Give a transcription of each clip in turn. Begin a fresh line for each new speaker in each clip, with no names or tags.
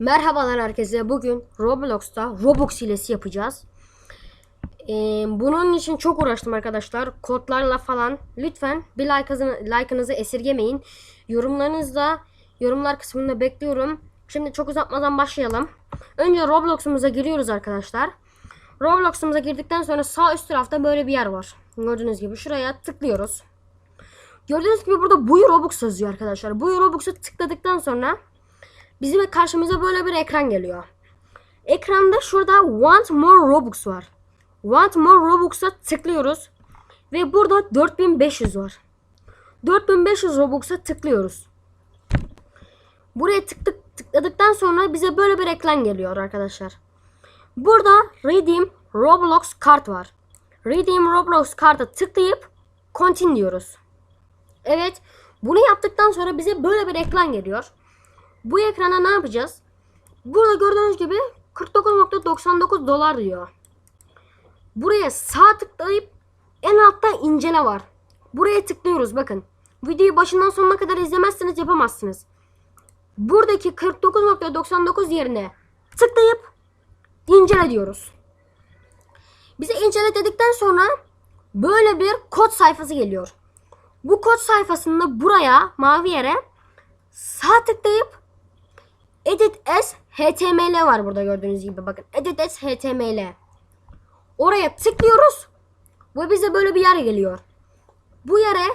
Merhabalar herkese. Bugün Roblox'ta Robux hilesi yapacağız. Ee, bunun için çok uğraştım arkadaşlar. Kodlarla falan. Lütfen bir like'ınızı, like'ınızı esirgemeyin. Yorumlarınızda yorumlar kısmında bekliyorum. Şimdi çok uzatmadan başlayalım. Önce Roblox'umuza giriyoruz arkadaşlar. Roblox'umuza girdikten sonra sağ üst tarafta böyle bir yer var. Gördüğünüz gibi şuraya tıklıyoruz. Gördüğünüz gibi burada bu Robux yazıyor arkadaşlar. Bu Robux'u tıkladıktan sonra bizim karşımıza böyle bir ekran geliyor. Ekranda şurada Want More Robux var. Want More Robux'a tıklıyoruz. Ve burada 4500 var. 4500 Robux'a tıklıyoruz. Buraya tıktık, tıkladıktan sonra bize böyle bir ekran geliyor arkadaşlar. Burada Redeem Roblox kart var. Redeem Roblox kartı tıklayıp Continue diyoruz. Evet. Bunu yaptıktan sonra bize böyle bir ekran geliyor. Bu ekrana ne yapacağız? Burada gördüğünüz gibi 49.99 dolar diyor. Buraya sağ tıklayıp en altta incele var. Buraya tıklıyoruz bakın. Videoyu başından sonuna kadar izlemezseniz yapamazsınız. Buradaki 49.99 yerine tıklayıp incele diyoruz. Bize incele dedikten sonra böyle bir kod sayfası geliyor. Bu kod sayfasında buraya mavi yere sağ tıklayıp Edit as HTML var burada gördüğünüz gibi bakın. Edit as HTML. Oraya tıklıyoruz ve bize böyle bir yer geliyor. Bu yere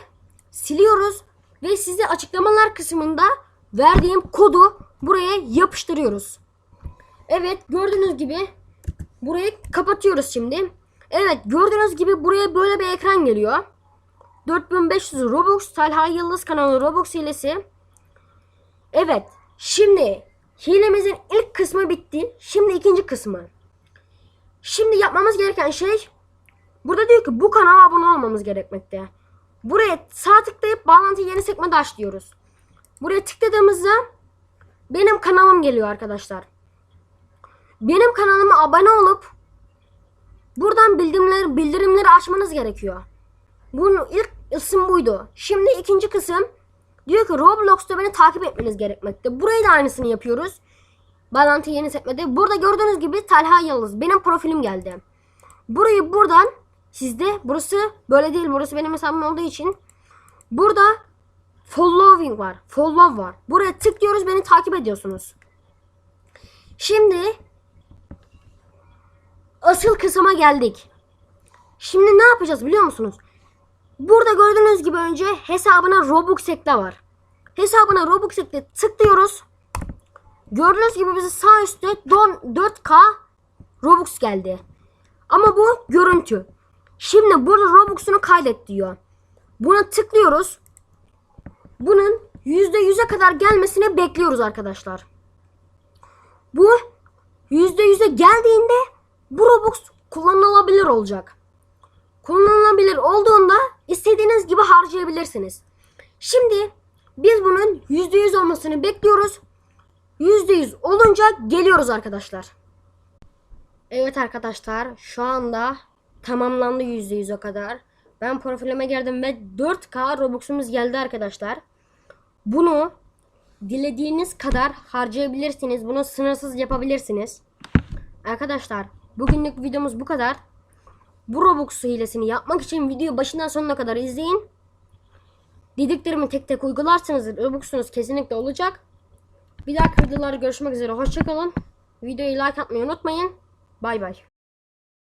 siliyoruz ve size açıklamalar kısmında verdiğim kodu buraya yapıştırıyoruz. Evet gördüğünüz gibi burayı kapatıyoruz şimdi. Evet gördüğünüz gibi buraya böyle bir ekran geliyor. 4500 Robux Talha Yıldız kanalı Robux hilesi. Evet şimdi hilemizin ilk kısmı bitti. Şimdi ikinci kısmı. Şimdi yapmamız gereken şey burada diyor ki bu kanala abone olmamız gerekmekte. Buraya sağ tıklayıp bağlantı yeni sekmede aç diyoruz. Buraya tıkladığımızda benim kanalım geliyor arkadaşlar. Benim kanalıma abone olup buradan bildirimleri, bildirimleri açmanız gerekiyor. Bunun ilk kısım buydu. Şimdi ikinci kısım diyor ki Roblox'ta beni takip etmeniz gerekmekte. Burayı da aynısını yapıyoruz. Bağlantı yeni sekmede. Burada gördüğünüz gibi Talha Yıldız. Benim profilim geldi. Burayı buradan sizde burası böyle değil. Burası benim hesabım olduğu için burada following var. Follow var. Buraya tıklıyoruz beni takip ediyorsunuz. Şimdi asıl kısma geldik. Şimdi ne yapacağız biliyor musunuz? Burada gördüğünüz gibi önce hesabına Robux ekle var. Hesabına Robux ekle tıklıyoruz. Gördüğünüz gibi bize sağ üstte don- 4K Robux geldi. Ama bu görüntü. Şimdi burada Robux'unu kaydet diyor. Buna tıklıyoruz. Bunun %100'e kadar gelmesini bekliyoruz arkadaşlar. Bu %100'e geldiğinde bu Robux kullanılabilir olacak kullanılabilir olduğunda istediğiniz gibi harcayabilirsiniz. Şimdi biz bunun %100 olmasını bekliyoruz. %100 olunca geliyoruz arkadaşlar. Evet arkadaşlar şu anda tamamlandı %100'e kadar. Ben profilime girdim ve 4K Robux'umuz geldi arkadaşlar. Bunu dilediğiniz kadar harcayabilirsiniz. Bunu sınırsız yapabilirsiniz. Arkadaşlar bugünlük videomuz bu kadar. Bu Robux hilesini yapmak için videoyu başından sonuna kadar izleyin. Dediklerimi tek tek uygularsanız Robux'unuz kesinlikle olacak. Bir dahaki videolarda görüşmek üzere. Hoşçakalın. Videoyu like atmayı unutmayın. Bay bay.